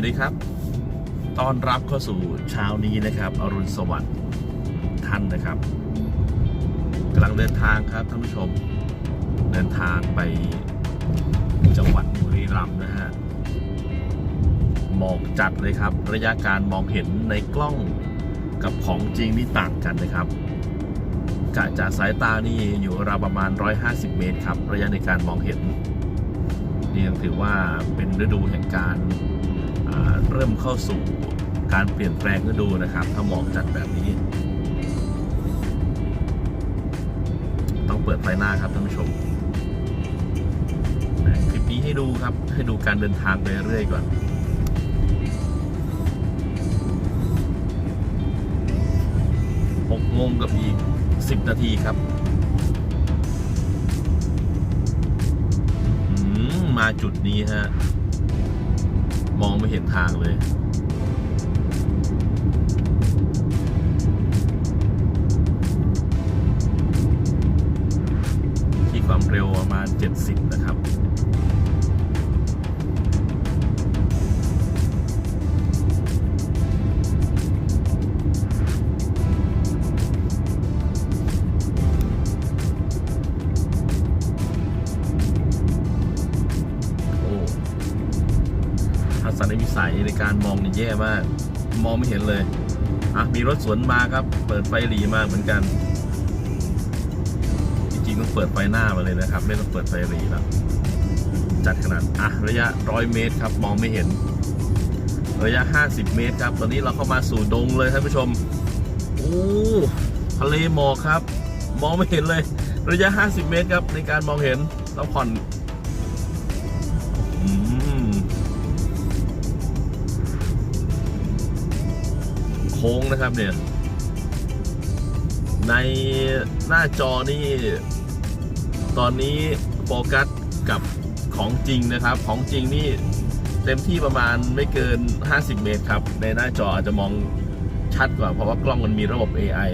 วัสดีครับต้อนรับเข้าสู่เช้านี้นะครับ อรุณสวัสดิ์ท่านนะครับกำลังเดินทางครับท่านผู้ชม เดินทางไปจังหวัดบุรีรัมย์นะฮะหมอกจัดเลยครับ ระยะการมองเห็นในกล้องกับของจริงนี่ต่างกันนะครับกะจากสายตานี่อยู่ราวประมาณ 150 เมตรครับ ระยะในการมองเห็นนี่ยังถือว่าเป็นฤดูแห่งการ เริ่มเข้าสู่การเปลี่ยนแปลงฤดูนะครับ ถ้ามองจัดแบบนี้ ต้องเปิดไฟหน้าครับท่านผู้ชมคลิปนี้ให้ดูครับ ให้ดูการเดินทางไปเรื่อยก่อนหกโมงกับอีกสิบนาทีครับมาจุดนี้ฮะ องไม่เห็นทางเลยที่ความเร็วประมาณ 70 นะครับ ทัศนวิสัยในการมองนี่แย่มาก มองไม่เห็นเลยอะมีรถสวนมาครับ เปิดไฟหลีมาเหมือนกัน จริงๆต้องเปิดไฟหน้ามาเลยนะครับ ไม่ต้องเปิดไฟหลีแล้วจัดขนาดอะระยะ100เมตรครับ มองไม่เห็น ระยะ 50 เมตรครับ ตอนนี้เราเข้ามาสู่ดงเลยท่านผู้ชมโอ้ทะเลหมอกครับ มองไม่เห็นเลย ระยะ 50 เมตรครับ ในการมองเห็นต้องผ่อน โค้งนะครับเนี่ย ในหน้าจอนี่ ตอนนี้โฟกัสกับของจริงนะครับ ของจริงนี่เต็มที่ประมาณไม่เกิน 50 เมตรครับ ในหน้าจออาจจะมองชัดกว่าเพราะว่ากล้องมันมีระบบ AI